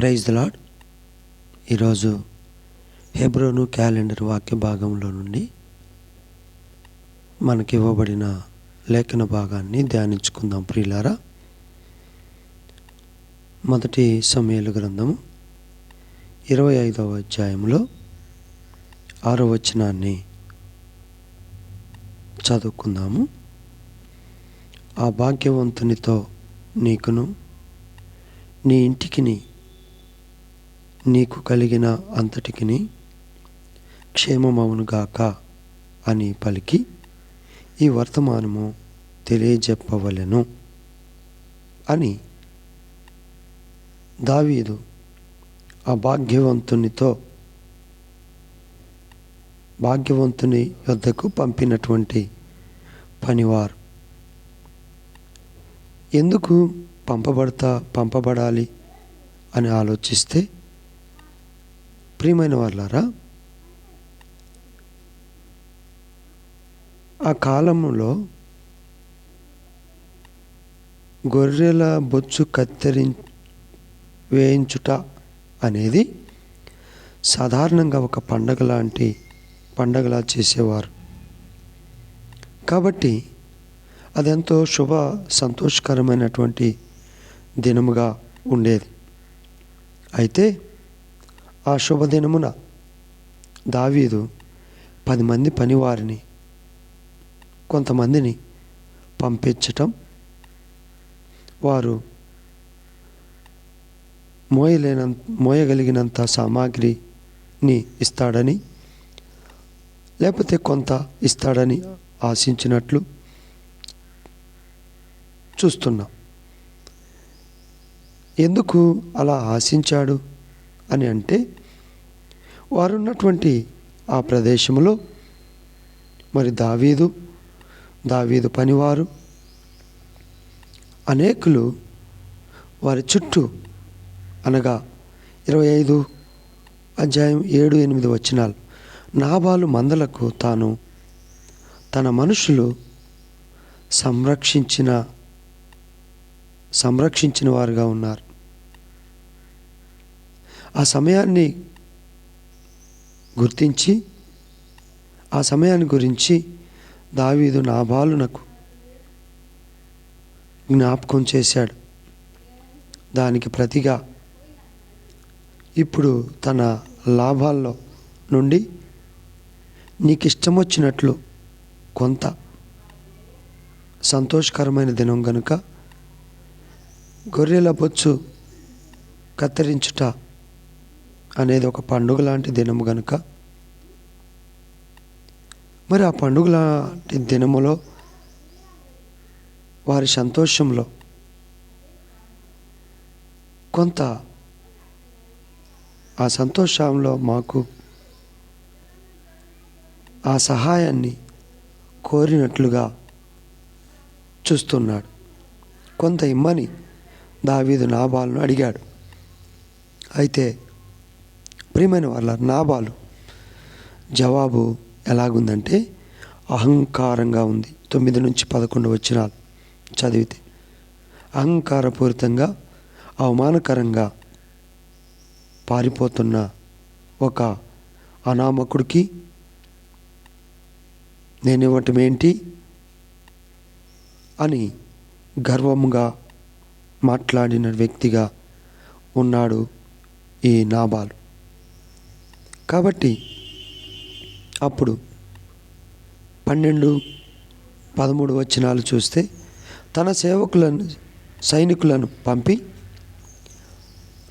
Praise the lord ఈరోజు హెబ్రోను calendar వాక్య భాగంలో నుండి మనకి ఇవ్వబడిన లేఖన భాగాన్ని ధ్యానించుకుందాం ప్రియులారా. మొదటి సమయలు గ్రంథము ఇరవై ఐదవ అధ్యాయంలో ఆరో వచనాన్ని చదువుకుందాము. ఆ భాగ్యవంతునితో నీకును నీ ఇంటికిని నీకు కలిగిన అంతటికిని క్షేమమవునుగాక అని పలికి ఈ వర్తమానము తెలియజెప్పవలెను అని దావీదు ఆ భాగ్యవంతునితో భాగ్యవంతుని యొద్దకు పంపినటువంటి పనివారు. ఎందుకు పంపబడతా పంపబడాలి అని ఆలోచిస్తే ప్రియమైన వాళ్ళారా ఆ కాలంలో గొర్రెల బొచ్చు కత్తిరి వేయించుట అనేది సాధారణంగా ఒక పండగ లాంటి పండగలా చేసేవారు. కాబట్టి అదెంతో శుభ సంతోషకరమైనటువంటి దినముగా ఉండేది. అయితే ఆ శుభదినమున దావీదు పది మంది పనివారిని కొంతమందిని పంపించటం. వారు మోయలేన మోయగలిగినంత సామాగ్రిని ఇస్తాడని లేకపోతే కొంత ఇస్తాడని ఆశించినట్లు చూస్తున్నాం. ఎందుకు అలా ఆశించాడు? అని అంటే వారున్నటువంటి ఆ ప్రదేశంలో మరి దావీదు దావీదు పనివారు అనేకులు వారి చుట్టూ అనగా ఇరవై ఐదు అధ్యాయం ఏడు ఎనిమిది వచ్చినాలు నాబాలు మందలకు తాను తన మనుషులు సంరక్షించిన సంరక్షించిన వారుగా ఉన్నారు. ఆ సమయాన్ని గుర్తించి ఆ సమయాన్ని గురించి దావీదు నాబాలునకు జ్ఞాపకం చేశాడు. దానికి ప్రతిగా ఇప్పుడు తన లాభాల్లో నుండి నీకు ఇష్టం వచ్చినట్లు కొంత సంతోషకరమైన దినం గనుక గొర్రెల బొచ్చు కత్తిరించుట అనేది ఒక పండుగ లాంటి దినము గనుక. మరి ఆ పండుగ లాంటి దినములో వారి సంతోషంలో కొంత ఆ సంతోషంలో మాకు ఆ సహాయాన్ని కోరినట్లుగా చూస్తున్నాడు. కొంత ఇమ్మని దావీదు నాబాలను అడిగాడు. అయితే ప్రియమైన వాళ్ళ నాబాలు జవాబు ఎలాగుందంటే అహంకారంగా ఉంది. తొమ్మిది నుంచి పదకొండు వచ్చినాలు చదివితే. అహంకారపూరితంగా అవమానకరంగా పారిపోతున్న ఒక అనామకుడికి నేను ఇవ్వటం ఏంటి అని గర్వముగా మాట్లాడిన వ్యక్తిగా ఉన్నాడు ఈ నాబాలు కాబట్టి అప్పుడు పన్నెండు పదమూడు వచనాలు చూస్తే తన సేవకులను సైనికులను పంపి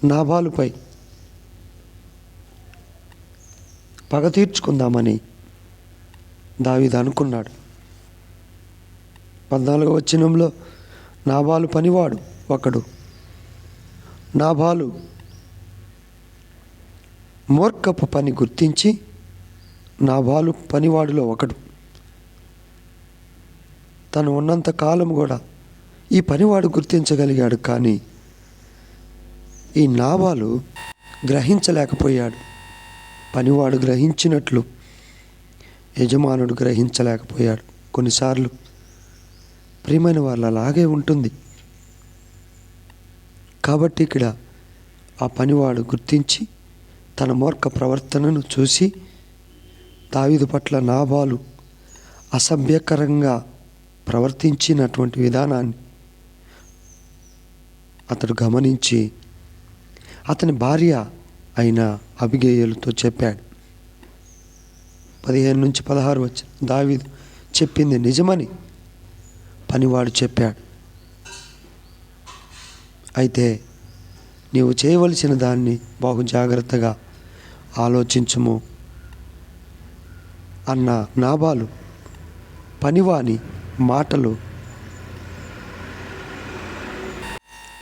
నాభాలుపై పగ తీర్చుకుందామని దావిద అనుకున్నాడు. పద్నాలుగో వచనంలో నాబాలు పనివాడు ఒకడు. నాభాలు మూర్ఖపు పని గుర్తించి నాబాలు పనివాడిలో ఒకడు. తను ఉన్నంత కాలం కూడా ఈ పనివాడు గుర్తించగలిగాడు కానీ ఈ నాబాలు గ్రహించలేకపోయాడు. పనివాడు గ్రహించినట్లు యజమానుడు గ్రహించలేకపోయాడు. కొన్నిసార్లు ప్రియమైన వాళ్ళ అలాగే ఉంటుంది. కాబట్టి ఇక్కడ ఆ పనివాడు గుర్తించి తన మూర్ఖ ప్రవర్తనను చూసి దావీదు పట్ల నాబాలు అసభ్యకరంగా ప్రవర్తించినటువంటి విధానాన్ని అతడు గమనించి అతని భార్య అయిన అభిగేయులతో చెప్పాడు. పదిహేను నుంచి పదహారు వచ్చి దావిదు చెప్పింది నిజమని పనివాడు చెప్పాడు. అయితే నీవు చేయవలసిన దాన్ని బాగు జాగ్రత్తగా ఆలోచించుము. అన్న నాబాలు పనివాని మాటలు.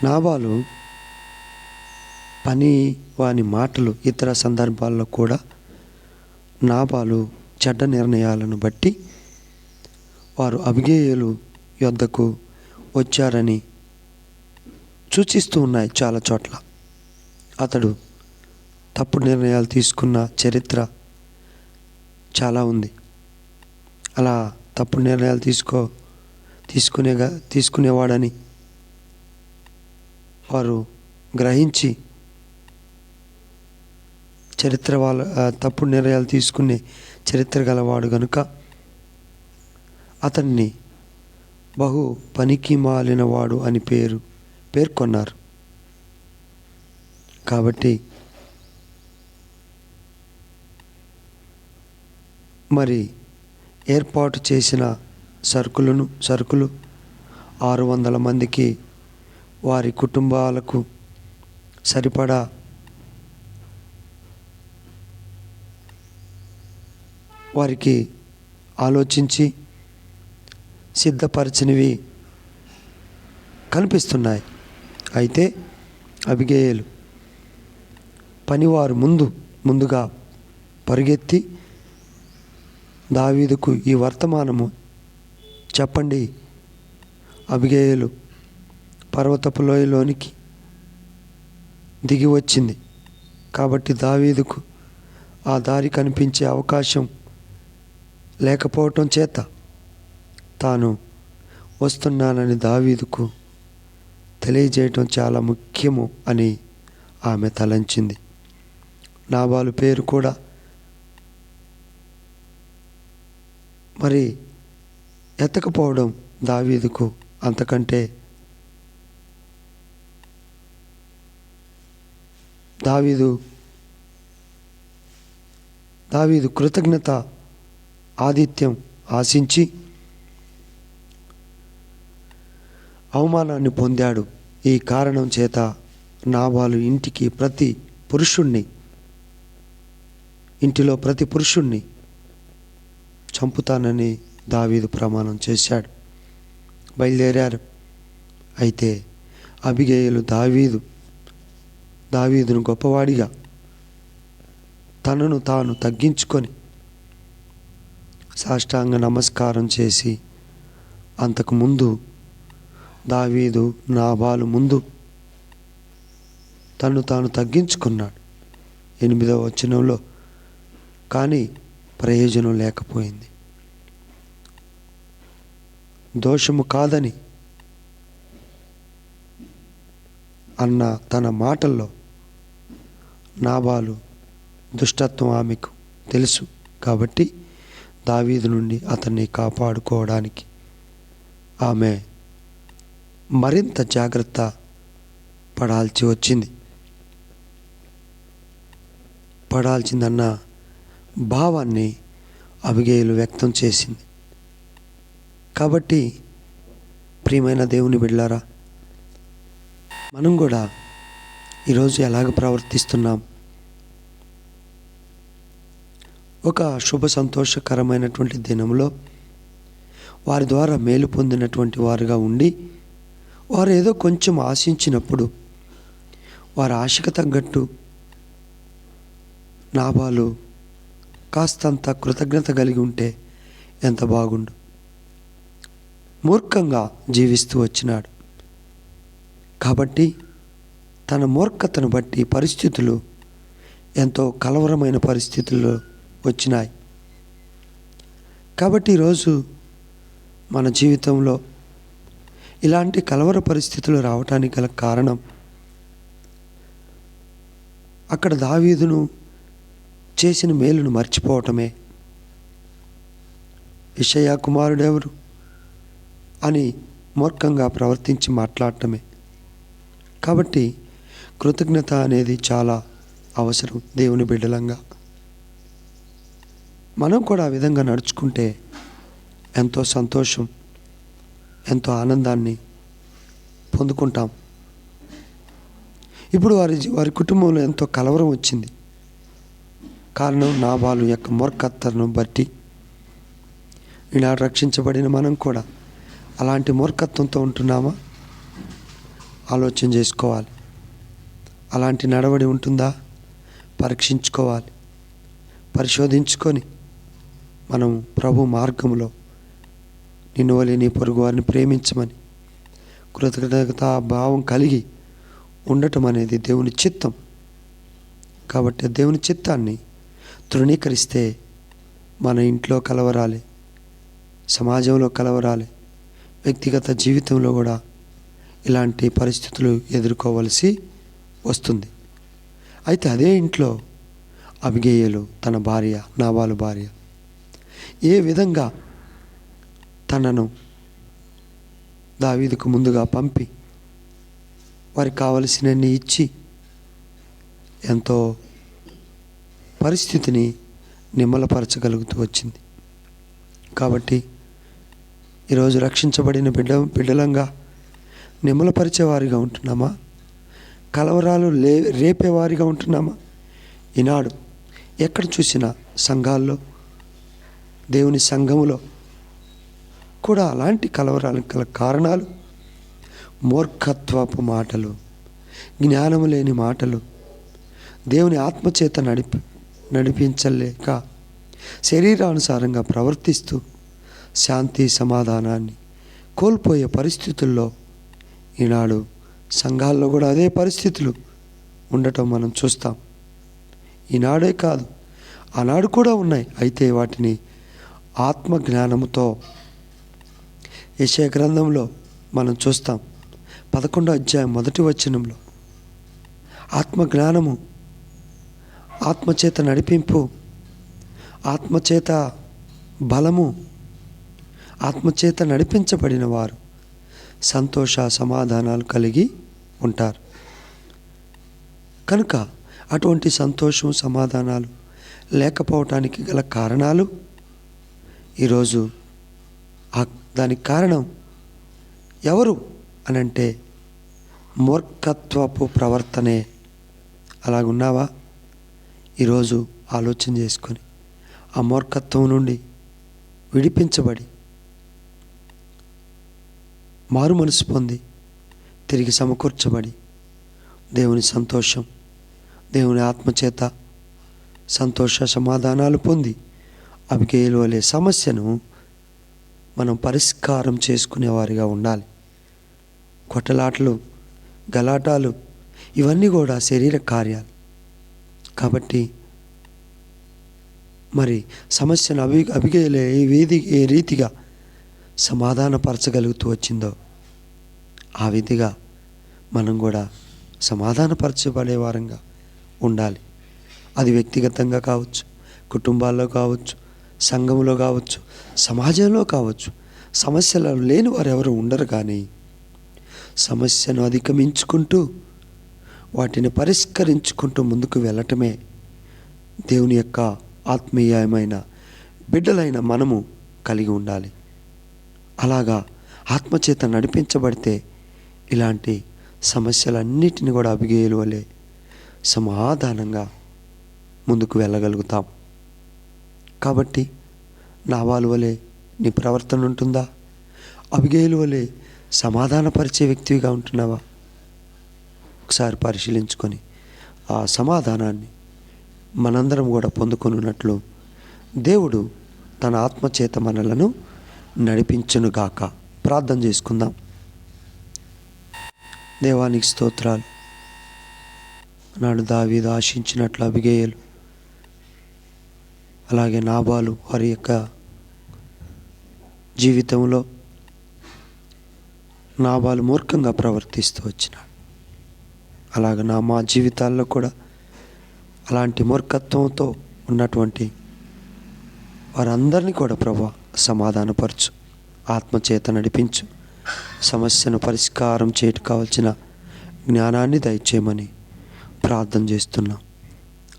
నాబాలు పని వాని మాటలు ఇతర సందర్భాల్లో కూడా నాబాలు చెడ్డ నిర్ణయాలను బట్టి వారు అభిగేయులు యొద్దకు వచ్చారని సూచిస్తూ ఉన్నాయి చాలా చోట్ల. అతడు తప్పుడు నిర్ణయాలు తీసుకున్న చరిత్ర చాలా ఉంది. అలా తప్పుడు నిర్ణయాలు తీసుకో తీసుకునేగా తీసుకునేవాడని వారు గ్రహించి చరిత్ర వాళ్ళ తప్పుడు నిర్ణయాలు తీసుకునే చరిత్ర గలవాడు గనుక అతన్ని బహు పనికి మాలినవాడు అని పేరు పేర్కొన్నారు. కాబట్టి మరి ఏర్పాటు చేసిన సరుకులను సరుకులు ఆరు వందల మందికి వారి కుటుంబాలకు సరిపడా వారికి ఆలోచించి సిద్ధపరచినవి కనిపిస్తున్నాయి. అయితే అభిగేయులు పనివారు ముందు ముందుగా పరిగెత్తి దావీదుకు ఈ వర్తమానము చెప్పండి. అభిగేయులు పర్వతపు లోయలోనికి దిగి వచ్చింది. కాబట్టి దావీదుకు ఆ దారి కనిపించే అవకాశం లేకపోవటం చేత తాను వస్తున్నానని దావీదుకు తెలియజేయటం చాలా ముఖ్యము అని ఆమె తలంచింది. నాబాలు పేరు కూడా మరి ఎత్తకపోవడం దావీదుకు అంతకంటే దావీదు దావీదు కృతజ్ఞత ఆదిత్యం ఆశించి అవమానాన్ని పొందాడు. ఈ కారణం చేత నాబాలు ఇంటికి ప్రతి పురుషుణ్ణి ఇంటిలో ప్రతి పురుషుణ్ణి చంపుతానని దావీదు ప్రమాణం చేశాడు. బయలుదేరారు. అయితే అభిగేయులు దావీదు దావీదును గొప్పవాడిగా తనను తాను తగ్గించుకొని సాష్టాంగ నమస్కారం చేసి అంతకు ముందు దావీదు నాబాలు ముందు తను తాను తగ్గించుకున్నాడు. ఎనిమిదవ వచనంలో కానీ ప్రయోజనం లేకపోయింది. దోషము కాదని అన్న తన మాటల్లో నాబాలు దుష్టత్వం ఆమెకు తెలుసు కాబట్టి దావీదు నుండి అతన్ని కాపాడుకోవడానికి ఆమె మరింత జాగ్రత్త పడాల్సి వచ్చింది. పడాల్సిందన్న భావాన్ని అభిగేయులు వ్యక్తం చేసింది. కాబట్టి ప్రియమైన దేవుని బిడ్డారా మనం కూడా ఈరోజు ఎలాగ ప్రవర్తిస్తున్నాం? ఒక శుభ సంతోషకరమైనటువంటి దినంలో వారి ద్వారా మేలు పొందినటువంటి వారుగా ఉండి వారు ఏదో కొంచెం ఆశించినప్పుడు వారి ఆశకు తగ్గట్టు నాభాలు కాస్తంత కృతజ్ఞత కలిగి ఉంటే ఎంత బాగుండు. మూర్ఖంగా జీవిస్తూ వచ్చినాడు. కాబట్టి తన మూర్ఖతను బట్టి పరిస్థితులు ఎంతో కలవరమైన పరిస్థితుల్లో వచ్చినాయి. కాబట్టి ఈరోజు మన జీవితంలో ఇలాంటి కలవర పరిస్థితులు రావటానికి గల కారణం అక్కడ దావీదును చేసిన మేలును మర్చిపోవటమే. ఇషయా కుమారుడెవరు? అని మూర్ఖంగా ప్రవర్తించి మాట్లాడటమే. కాబట్టి కృతజ్ఞత అనేది చాలా అవసరం దేవుని బిడ్డలంగా. మనం కూడా ఆ విధంగా నడుచుకుంటే ఎంతో సంతోషం ఎంతో ఆనందాన్ని పొందుకుంటాం. ఇప్పుడు వారి వారి కుటుంబంలో ఎంతో కలవరం వచ్చింది. కారణం నాబాలు యొక్క మూర్ఖత్వను బట్టి ఈనాడు రక్షించబడిన మనం కూడా అలాంటి మూర్ఖత్వంతో ఉంటున్నామా? ఆలోచన చేసుకోవాలి. అలాంటి నడవడి ఉంటుందా? పరీక్షించుకోవాలి. పరిశోధించుకొని మనం ప్రభు మార్గంలో నిన్ను వలె నీ పొరుగు వారిని ప్రేమించమని కృతజ్ఞత భావం కలిగి ఉండటం అనేది దేవుని చిత్తం. కాబట్టి దేవుని చిత్తాన్ని తృణీకరిస్తే మన ఇంట్లో కలవరాలి సమాజంలో కలవరాలి వ్యక్తిగత జీవితంలో కూడా ఇలాంటి పరిస్థితులు ఎదుర్కోవలసి వస్తుంది. అయితే అదే ఇంట్లో అభిగేయులు తన భార్య నాబాలు భార్య ఏ విధంగా తనను దావీదుకు ముందుగా పంపి వారికి కావలసినన్ని ఇచ్చి ఎంతో పరిస్థితిని నిమ్మలపరచగలుగుతూ వచ్చింది. కాబట్టి ఈరోజు రక్షించబడిన బిడ్డ బిడ్డలంగా నిమ్మలపరిచేవారిగా ఉంటున్నామా? కలవరాలు లే రేపేవారిగా ఉంటున్నామా? ఈనాడు ఎక్కడ చూసినా సంఘాల్లో దేవుని సంఘములో కూడా అలాంటి కలవరాలకు గల కారణాలు మూర్ఖత్వపు మాటలు జ్ఞానము లేని మాటలు దేవుని ఆత్మచేత నడిపి నడిపించలేక శరీరానుసారంగా ప్రవర్తిస్తూ శాంతి సమాధానాన్ని కోల్పోయే పరిస్థితుల్లో ఈనాడు సంఘాల్లో కూడా అదే పరిస్థితులు ఉండటం మనం చూస్తాం. ఈనాడే కాదు ఆనాడు కూడా ఉన్నాయి. అయితే వాటిని ఆత్మ జ్ఞానముతో యశయ గ్రంథంలో మనం చూస్తాం. పదకొండో అధ్యాయం మొదటి వచనంలో ఆత్మ జ్ఞానము ఆత్మచేత నడిపింపు ఆత్మచేత బలము ఆత్మచేత నడిపించబడిన వారు సంతోష సమాధానాలు కలిగి ఉంటారు. కనుక అటువంటి సంతోషం సమాధానాలు లేకపోవటానికి గల కారణాలు ఈరోజు ఆ దానికి కారణం ఎవరు అనంటే మూర్ఖత్వపు ప్రవర్తనే. అలాగున్నావా? ఈరోజు ఆలోచన చేసుకొని ఆ మూర్ఖత్వం నుండి విడిపించబడి మారు మనసు పొంది తిరిగి సమకూర్చబడి దేవుని సంతోషం దేవుని ఆత్మచేత సంతోష సమాధానాలు పొంది అభికేయులు వలె సమస్యను మనం పరిష్కారం చేసుకునేవారిగా ఉండాలి. కొట్టలాటలు గలాటాలు ఇవన్నీ కూడా శరీర కార్యాలు. కాబట్టి మరి సమస్యను అభి అభిగేలే ఏ వేది ఏ రీతిగా సమాధానపరచగలుగుతూ వచ్చిందో ఆ విధిగా మనం కూడా సమాధానపరచబడే వారంగా ఉండాలి. అది వ్యక్తిగతంగా కావచ్చు కుటుంబాల్లో కావచ్చు సంఘంలో కావచ్చు సమాజంలో కావచ్చు. సమస్యలు లేని వారు ఎవరు ఉండరు కానీ సమస్యను అధిగమించుకుంటూ వాటిని పరిష్కరించుకుంటూ ముందుకు వెళ్ళటమే దేవుని యొక్క ఆత్మీయమైన బిడ్డలైన మనము కలిగి ఉండాలి. అలాగా ఆత్మచేత నడిపించబడితే ఇలాంటి సమస్యలన్నిటిని కూడా అభిగేయులు వలె సమాధానంగా ముందుకు వెళ్ళగలుగుతాం. కాబట్టి నావాలు వలె నీ ప్రవర్తన ఉంటుందా? అభిగేయులు వలె సమాధానపరిచే వ్యక్తిగా ఉంటున్నావా? ఒకసారి పరిశీలించుకొని ఆ సమాధానాన్ని మనందరం కూడా పొందుకొనున్నట్లు దేవుడు తన ఆత్మచేత మనలను నడిపించునుగాక. ప్రార్థన చేసుకుందాం. దేవానికి స్తోత్రాలు. నాడు దావీదు ఆశించినట్లు అభిగేయలు అలాగే నాబాలు వారి యొక్క జీవితంలో నాబాలు మూర్ఖంగా ప్రవర్తిస్తూ వచ్చినాడు అలాగ నా మా జీవితాల్లో కూడా అలాంటి మూర్ఖత్వంతో ఉన్నటువంటి వారందరినీ కూడా ప్రభా సమాధానపరచు. ఆత్మచేత నడిపించు. సమస్యను పరిష్కారం చేయటం కావలసిన జ్ఞానాన్ని దయచేయమని ప్రార్థన చేస్తున్నాం.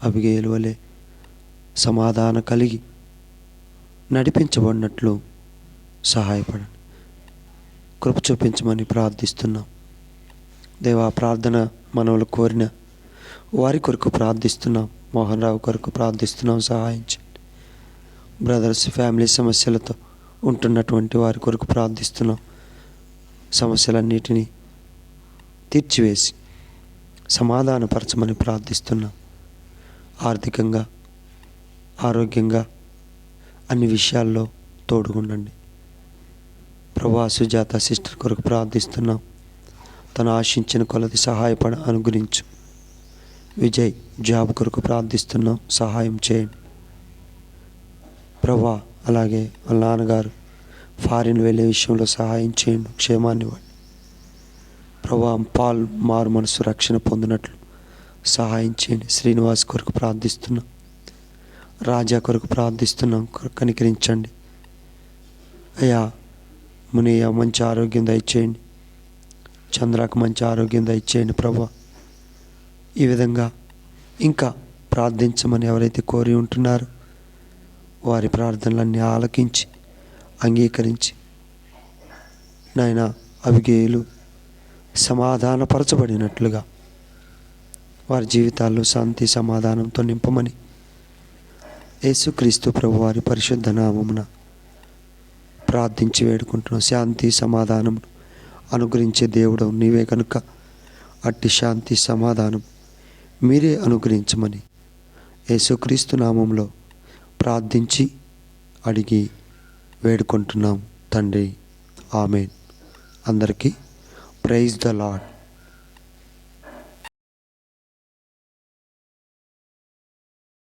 అభిగేలు వలె సమాధానం కలిగి నడిపించబడినట్లు సహాయపడండి. కృప చూపించమని ప్రార్థిస్తున్నాం. దేవా ప్రార్థన మనవులు కోరిన వారి కొరకు ప్రార్థిస్తున్నాం. మోహన్ రావు కొరకు ప్రార్థిస్తున్నాం. సహాయించండి. బ్రదర్స్ ఫ్యామిలీ సమస్యలతో ఉంటున్నటువంటి వారి కొరకు ప్రార్థిస్తున్నాం. సమస్యలన్నిటినీ తీర్చివేసి సమాధానపరచమని ప్రార్థిస్తున్నాం. ఆర్థికంగా ఆరోగ్యంగా అన్ని విషయాల్లో తోడుగుండండి. ప్రభా సుజాత సిస్టర్ కొరకు ప్రార్థిస్తున్నాం. తను ఆశించిన కొలది సహాయపడ అనుగురించు విజయ్ జాబ్ కొరకు ప్రార్థిస్తున్నాం సహాయం చేయండి. ప్రభా అలాగే వాళ్ళ నాన్నగారు ఫారిన్ వెళ్ళే విషయంలో సహాయం చేయండి క్షేమాన్ని ఇవ్వండి. ప్రభా పాల్ మారు మనసు రక్షణ పొందినట్లు సహాయం చేయండి. శ్రీనివాస్ కొరకు ప్రార్థిస్తున్నాం రాజా కొరకు ప్రార్థిస్తున్నాం కనికరించండి. అయ్యా మునియ మంచి ఆరోగ్యం దయచేయండి. చంద్రకు మంచి ఆరోగ్యం దయచేయండి ప్రభు. ఈ విధంగా ఇంకా ప్రార్థించమని ఎవరైతే కోరి ఉంటున్నారో వారి ప్రార్థనలన్నీ ఆలకించి అంగీకరించి నాయన అవిగేయులు సమాధానపరచబడినట్లుగా వారి జీవితాల్లో శాంతి సమాధానంతో నింపమని యేసుక్రీస్తు ప్రభు వారి పరిశుద్ధ నామమున ప్రార్థించి వేడుకుంటున్నాం. శాంతి సమాధానం అనుగ్రహించే దేవుడు నీవే కనుక. అట్టి శాంతి సమాధానం మీరే అనుగ్రహించమని యేసుక్రీస్తు నామంలో ప్రార్థించి అడిగి వేడుకుంటున్నాం తండ్రి. ఆమెన్. అందరికీ ప్రైజ్ ద లాడ్